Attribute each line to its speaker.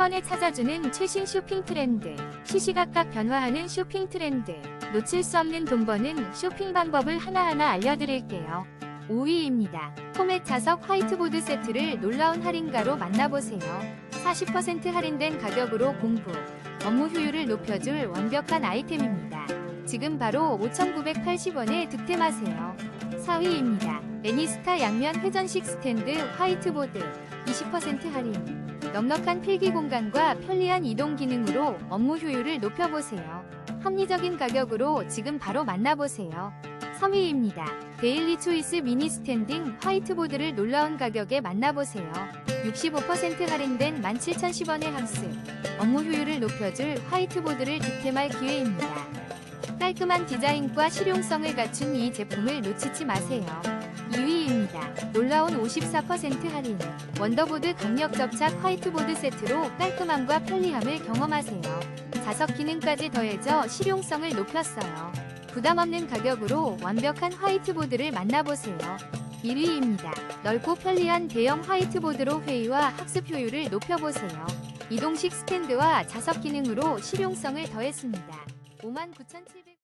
Speaker 1: 번에 찾아주는 최신 쇼핑 트렌드. 시시각각 변화하는 쇼핑 트렌드. 놓칠 수 없는 돈 버는 쇼핑 방법을 하나하나 알려드릴게요. 5위입니다. 포맷 자석 화이트보드 세트를 놀라운 할인가로 만나보세요. 40% 할인된 가격으로 공부, 업무 효율을 높여줄 완벽한 아이템입니다. 지금 바로 5,980원에 득템하세요. 4위입니다. 레니스타 양면 회전식 스탠드 화이트보드 20% 할인. 넉넉한 필기 공간과 편리한 이동 기능으로 업무 효율을 높여보세요. 합리적인 가격으로 지금 바로 만나보세요. 3위입니다. 데일리 초이스 미니 스탠딩 화이트보드를 놀라운 가격에 만나보세요. 65% 할인된 17,010원의 학습. 업무 효율을 높여줄 화이트보드를 득템할 기회입니다. 깔끔한 디자인과 실용성을 갖춘 이 제품을 놓치지 마세요. 2위입니다. 놀라운 54% 할인. 원더보드 강력 접착 화이트보드 세트로 깔끔함과 편리함을 경험하세요. 자석 기능까지 더해져 실용성을 높였어요. 부담 없는 가격으로 완벽한 화이트보드를 만나보세요. 1위입니다. 넓고 편리한 대형 화이트보드로 회의와 학습 효율을 높여보세요. 이동식 스탠드와 자석 기능으로 실용성을 더했습니다. 59,700원